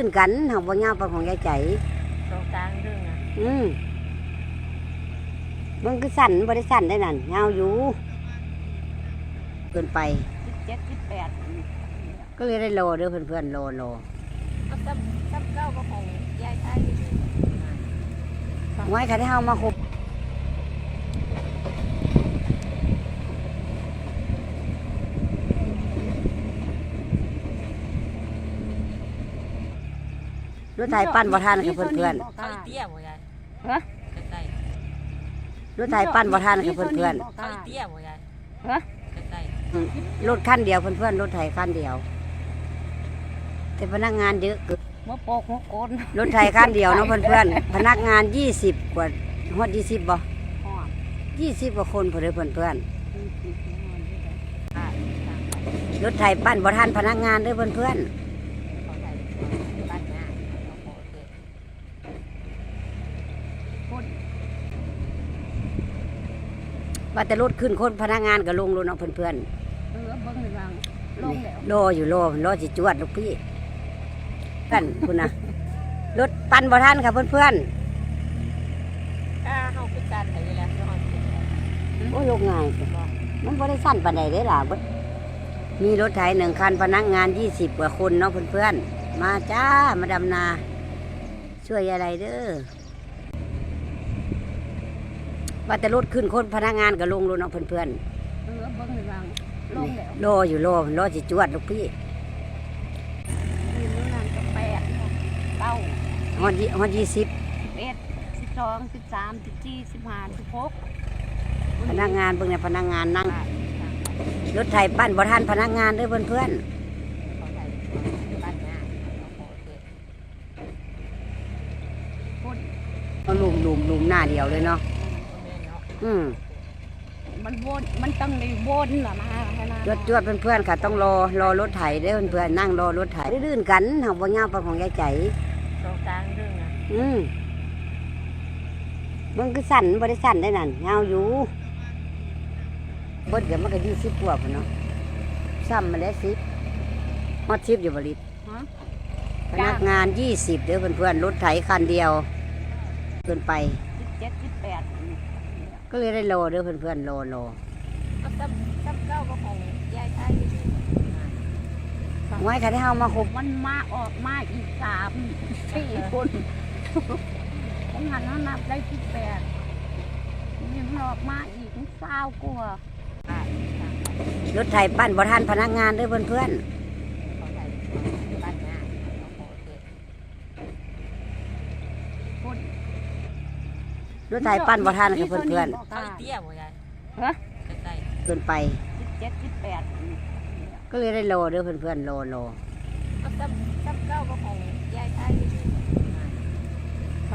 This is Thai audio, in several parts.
ลื่นกันเฮาบ่ยาวปานของยายใจตรงกลางเรื่องอะอืมมันคือสั่นบ่ได้สั่นได้นั่นยาวอยู่เกินไปสิบเจ็ดสิบแปดก็เลยได้โลเด้อเพื่อนๆโลโลก็ซ้ำซ้ำเก้าก็ของยายไทยไว้ค่ะที่เฮามาคบ รถไถปั้นบ่ทันค่ะเพื่อนเขาอีเตี้ยบ่ยายฮะใกล้ๆรถไถปั้นบ่ทันค่ะเพื่อนๆเขาอีเตี้ยบ่ยายฮะใกล้ๆรถคันเดียวเพื่อนๆรถไถคันเดียว แต่พนักงานเยอะเกินหัวโปกหัวโกนรถไถคันเดียวเนาะเพื่อนๆพนักงานยี่สิบกว่าฮอดยี่สิบบ่หอมยี่สิบกว่าคนเพื่อนเพื่อนๆรถไถปั้นบ่ทันพนักงานเด้อเพื่อนๆๆเขาใส่บ้านหน้าเขาโอเค ว่าแต่รถขึ้นคนพนักงานก็ลงรถเนาะเพื่อนเออเบิ้งเลยบางลงแล้วๆรออยู่รอรอจิจวดลูกพี่กันคุณนะรถปั่นบ่ทันค่ะเพื่อนถ้าเขาพิการอะไรแล้วก็อ่อนสิๆโอ้ยกง่ายจ้ะมันบ่ได้สั้นปานใดเด้อล่ะเบิดมีรถไถหนึ่งคันพนักงานยี่สิบกว่าคนเนาะเพื่อนๆมาจ้ามาดำนา ช่วยอะไรเด้อ ว่าแต่รถขึ้นคนพนักงานก็ลงรถเนาะเพื่อนๆเออเบิ้งเลยบางลงแล้วรออยู่รอรอจิจวดลูกพี่มีนู่นนั่นก็แปดเก้าฮอดยี่ฮอดยี่สิบสิบเอ็ดสิบสองสิบสามสิบสี่สิบห้าสิบหกพนักงานเบิ่งเนี่ยพนักงานนั่งรถไถปั้นบ่ทันพนักงานเด้อเพื่อนเพื่อนเขาใส่บ้านหน้าเขาโอเคๆเอาลุมลุมลุมหน้าเดียวเลยเนาะแม่เนาะ อืมมันวนมันต้องในวนเหรอมาให้นะจวดจวดเพื่อนๆค่ะ ต้องรอรอรถไถเด้อเพื่อนๆนั่งรอรถไถลื่นๆกันเฮาบ่ยาวปานของยายใจตรงกลางเรื่องอะอืมมันคือสั่นบ่ได้สั่นได้นั่นยาวอยู่เบิดเดี๋ยวมันก็ยี่สิบกว่าพุ่นเนาะซ้ำมาแล้วสิบฮอดสิบอยู่บ่ลิดฮะพนักงานยี่สิบเด้อเพื่อนๆรถไถคันเดียวเกินไปสิบเจ็ดสิบแปด ก็เลยได้โลเด้อเพื่อนๆโลโลก็ซ้ำซ้ำเก้าก็ของยายไทยไว้ค่ะที่เฮามาคบมันมาออกมาอีกสามสี่คนผมหันมานับได้สิบแปดนี่มันออกมาอีกเศร้ากลัวารถไถปั้นบ่ทันพนักงานเด้อเพื่อนเขาใส่บ้านหน้าเขาโอเค ๆ รถไถปั้นบ่ทันค่ะเพื่อนเขาอีเตี้ยบ่ยายฮะใกล้ๆเกินไป สิบเจ็ดสิบแปดก็เลยได้โลเด้อเพื่อนๆโลโลๆก็ซ้ำซ้ำเก้าก็ของยายไทย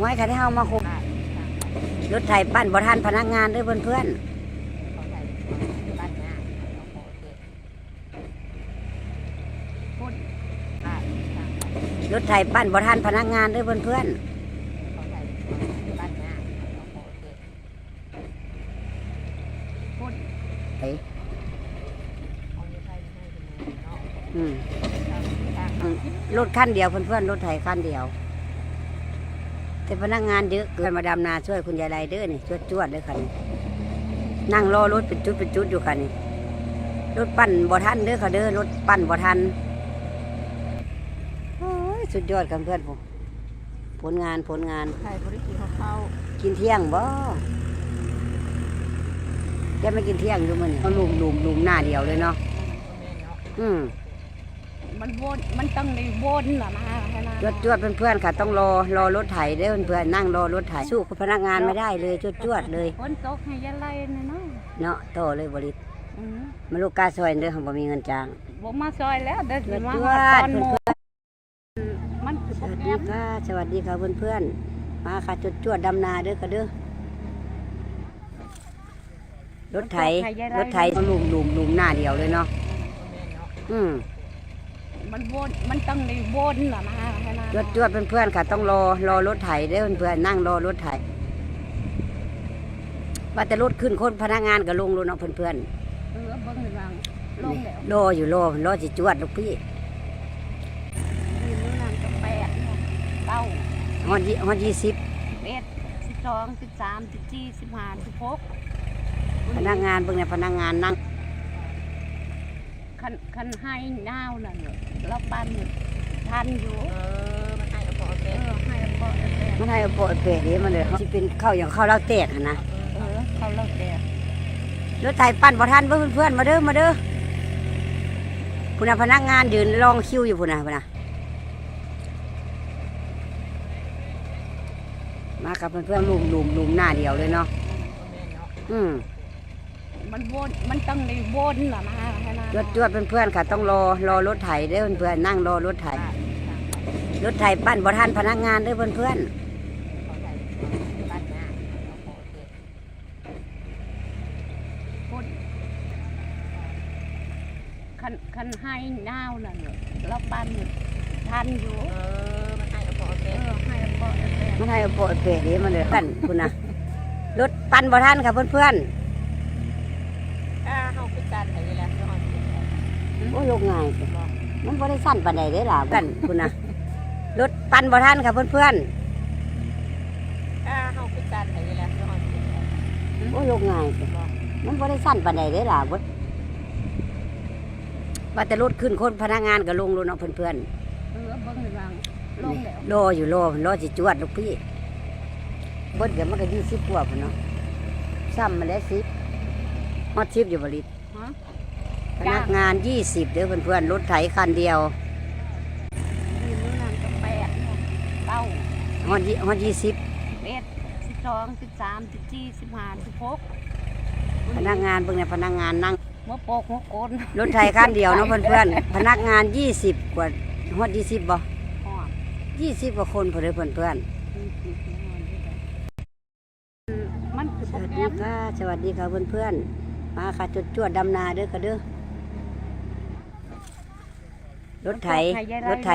ไว้ค่ะที่เฮามาคบรถไถปั้นบ่ทันพนักงานเด้อเพื่อนเขาใส่บ้านหน้าเขาโอเคๆรถไถปั้นบ่ทันพนักงานเด้อเพื่อนเขาใส่บ้านหน้าเขาโอเค ๆ ไปเอายายไทยให้เป็นเนาะอืมเอาอืมรถคันเดียวเพื่อนๆรถไถคันเดียว แต่พนักงานเยอะเกินมาดำนาช่วยคุณยายไรเด้อนี่จวดๆเด้อค่ะนี่นั่งรอรถเป็นจุดเป็นจุดอยู่ค่ะนี่รถปั้นบ่ทันเด้อค่ะเด้อรถปั้นบ่ทันโอ้ยสุดยอดกันเพื่อนผมผลงานผลงานไทยบริกินของเขากินเที่ยงบ่ แกไม่กินเที่ยงอยู่มันเอาลุมลุมลุมหน้าเดียวเลยเนาะแม่เนาะอืมมันวนมันต้องในวนเหรอมาให้นะจวดจวดๆเพื่อนๆค่ะ ต้องรอรอรถไถเด้อเพื่อนๆนั่งรอรถไถสู้กับพนักงานไม่ได้เลยจวดจวดๆเลยฝนตกให้ยายไล่เนี่ยเนาะเนาะโตเลยบริษอืมมาลูกกาซอยเด้อของบ่มีเงินจ้างบ่มาซอยแล้วเดี๋ยวจสิวดมาจหวอดตอดนเพื่โมอนมันๆสบ่วัสแอดีบค่ะสวัสดีค่ะเพื่อนๆมาค่ะจวดจวดๆดำนาเด้อค่ะเด้อ รถไถรถไถเอาลุมลุมลุมหน้าเดียวเลยเนาะแม่เนาะอืมมันวนมันต้องในวนเหรอมาให้นะจวดจวดๆเพื่อนๆค่ะ ต้องรอรอรถไถเด้อเพื่อนๆนั่งรอรถไถว่าแต่รถขึ้นคนพนักงานก็ลงรถเนาะเพื่อนๆเออเบิ้งเลยบางลงแล้วรออยู่รอรอจิจวดลูกพี่มีนู่นนั่นก็แปดฮอดยี่ฮอดยี่สิบสิบเอ็ดสิบสองสิบสามสิบสี่สิบห้าสิบหก พนักงานเบิ่งเนี่ยพนักงานนั่งคันคันให้นาวนั่นเราปั้นทันอยู่เออมันให้กระเป๋าเอเต็มอให้แล้วก็เอาแต่มันให้เอาโปะเปะนี่มันเลยที่เป็นข้าวอย่างข้าวเหล้าแตกหั่นนะเออเขาเลิกแต่รถไถปั่นบ่ทันเบิ่งเพื่อนๆมาเด้อมาเด้อพุ่นน่ะพนักงานยืนรองคิวอยู่พุ่นน่ะพุ่นน่ะมากับเพื่อนๆลุมลุมลุมหน้าเดียวเลยเนาะแม่เนาะอืม มันวนมันต้องในวนเหรอนะให้นะจวดจวดเพื่อนๆค่ะ ต้องรอรอรถไถเด้อเพื่อนๆนั่งรอรถไถรถไถปั่นบ่ทันพนักงานเด้อเพื่อนเขาใส่บ้านหน้ากระเป๋าเต็มวนคันคันให้นาวนั่นเราปั้นทันอยู่เออมันให้กระเป๋าเอเต็มอให้แล้วก็เอาแต่ๆมันให้เอาโปะเปะนี่มันเลยปั่นพุ่นน่ะรถปั่นบ่ทันค่ะเพื่อนอ่าเฮาคือกันให้แล้วเฮาสิ ๆ โอ้ยลงง่ายสิมันบ่ได้สั้นปานใดเด้อล่ะปั่นพุ่นน่ะรถปั่นบ่ทันค่ะเพื่อนอ่าเฮาคือกันให้แล้วเฮาสิๆโอ้ยลงง่ายสิมันบ่ได้สั้นปานใดเด้อล่ะบ่ว่าแต่รถขึ้นคนพนักงานก็ลงรถเนาะเพื่อนๆเออเบิ่งให้วางลงแล้วรออยู่รอรอสิจวดลูกพี่เบิดเดี๋ยวมันก็ยี่สิบกว่าพุ่นเนาะซ้ำมาแล้วสิบฮอดชิปอยู่บริษฮะ พนักงานยี่สิบเด้อเพื่อนๆรถไถคันเดียวมีมื้อนั้นก็แปดเนาะเก้าฮอดยี่ฮอดยี่สิบสิบเอ็ดสิบสองสิบสามสิบสี่สิบห้าสิบหกพนักงานเบิ่งเนี่ยพนักงานนั่งหัวโปกหัวโกนรถไถคันเดียวเนาะเพื่อนๆพนักงานยี่สิบกว่าฮอดยี่สิบบ่หอมยี่สิบกว่าคนพอเด้อเพื่อนมันคือๆสโปรวัสแกรดีมค่ะสวัสดีค่ะเพื่อนๆมาค่ะจดจวดดำนาเด้อค่ะเด้อ รถไถรถไถ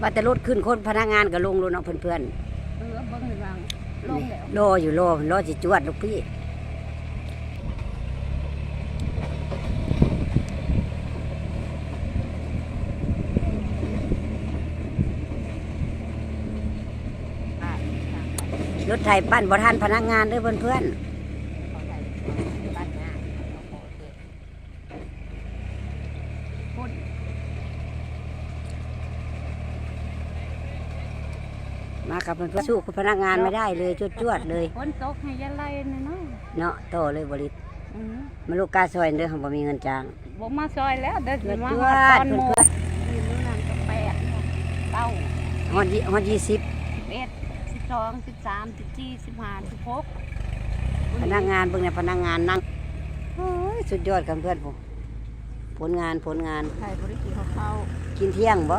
ว่าแต่รถขึ้นคนพนักงานก็ลงรถเนาะเพื่อนเออเบิ่งให้วางลงแล้วๆรออยู่รอรอสิจวดลูกพี่รถไถปั้นบ่ทันพนักงานเด้อเพื่อนเขาใส่บ้านหน้ากระเป๋าเต็ม พุ่น ๆมา กับเพื่อนๆสู้กับพนักงานไม่ได้เลยจวดๆเลยฝนตกให้ยายไล่นะเนาะเนาะโตเลยบริษอือมาลูกกาซอยเด้อของบ่มีเงินจ้างบ่มาซอยแล้วเดี๋ยวสิมาจฮวอดดตๆอนหเพื่มู่อนมีมื้อนั้นก็แปดเนาะเก้าๆฮอดยี่ฮอดยี่สิบสิบเอ็ดสิบสองสิบสามสิบสี่สิบห้าสิบหกพนักงานเบิ่งเนี่ยพนักงานนั่งโอ้ยสุดยอดกับเพื่อนผมผลงานผลงานใส่บริกินเข้ากินเที่ยงบ่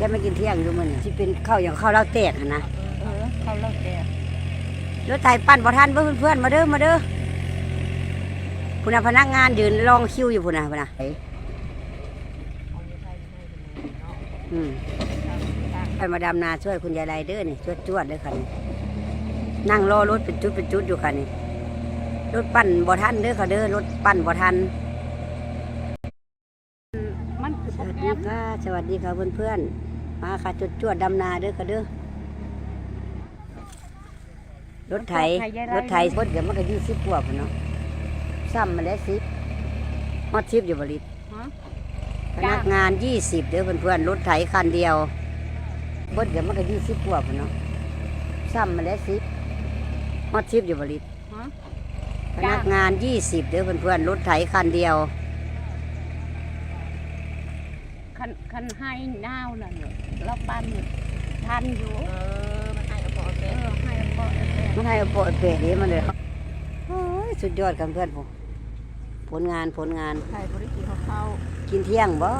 แกไม่กินเที่ยงอยู่มื้อนี่สิเป็นข้าวอย่างข้าวเหล้าแตกหั่นนะเออเขาเลิกแต่รถไถปั่นบ่ทันเบิ่งเพื่อนๆมาเด้อมาเด้อพุ่นน่ะพนักงานยืนรองคิวอยู่พุ่นน่ะพุ่นน่ะเอาอยู่ใส่ให้เนาะอืมไปมาดำนาช่วยคุณยายไรเด้อนี่จวดจวดๆเลยค่ะนี่นั่งรอรถเป็นจุดเป็นจุดอยู่ค่ะนี่รถปั่นบ่ทันเด้อค่ะเด้อรถปั่นบ่ทัน มันคือสโปรวัสแกรดีมค่ะสวัสดีค่ะเพื่อนๆ มาค่ะจวดจวดๆดำนาเด้อค่ะเด้อรถไถรถไถพดเดี๋ยวมันก็ยี่สิบกว่าพุ่นเนาะซ้ำมาแล้วสิบฮอดชิปอยู่บริษฮะพนักงานยี่สิบเด้อเพื่อนๆรถไถคันเดียวพดเดี๋ยวมันก็ยี่สิบกว่าพุ่นเนาะซ้ำมาแล้วสิบฮอดชิปอยู่บริษฮะพนักงานยี่สิบเด้อเพื่อนๆรถไถคันเดียว คันคันให้นาวนั่นเราปั้นทันอยู่เออมันให้กระเป๋าเอเต็มอให้แล้วก็เอาแต่มันให้เอาโปะเปะนี้มาเลยโอ้ยสุดยอดกันเพื่อนผมผลงานผลงานใส่บริกินเข้ากินเที่ยงบ่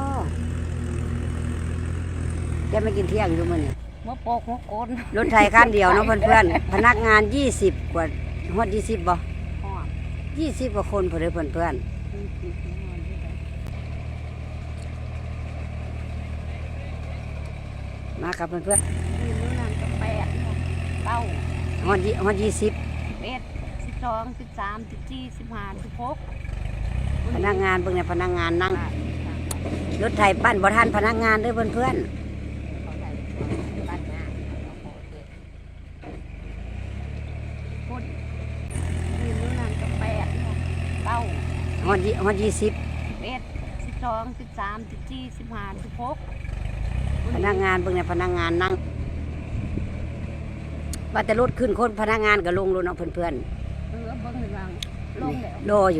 แกไม่กินเที่ยงอยู่มื้อนี่หัวโปกหัวโกนรถไถคันเดียวเนาะเพื่อนๆพนักงานยี่สิบกว่าฮอดยี่สิบบ่หอมยี่สิบกว่าคนพอดีเพื่อนๆ มากับเพื่อนมีมื้อนั้นก็แปดเนาะเก้าๆฮอดยี่ฮอดยี่สิบสิบเอ็ดสิบสองสิบสามสิบสี่สิบห้าสิบหกพนักงานเบิ่งเนี่ยพนักงานนั่งๆรถไถปั้นบ่ทันพนักงานเด้อเพื่อนเขาใส่บ้านหน้าเอาโคเด็ดคนยืนอยู่นั่นก็แปดเนาะเก้าๆฮอดยี่ฮอดยี่สิบสิบเอ็ดสิบสองสิบสามสิบสี่สิบห้าสิบหก พนักงานเบิ่งในยพนักงานนั่งว่าแต่รถขึ้นคนพนักงานก็ลงรถเนาะเพื่อนเออเบิ้งหนึ่งลงแล้ว ๆรออยู่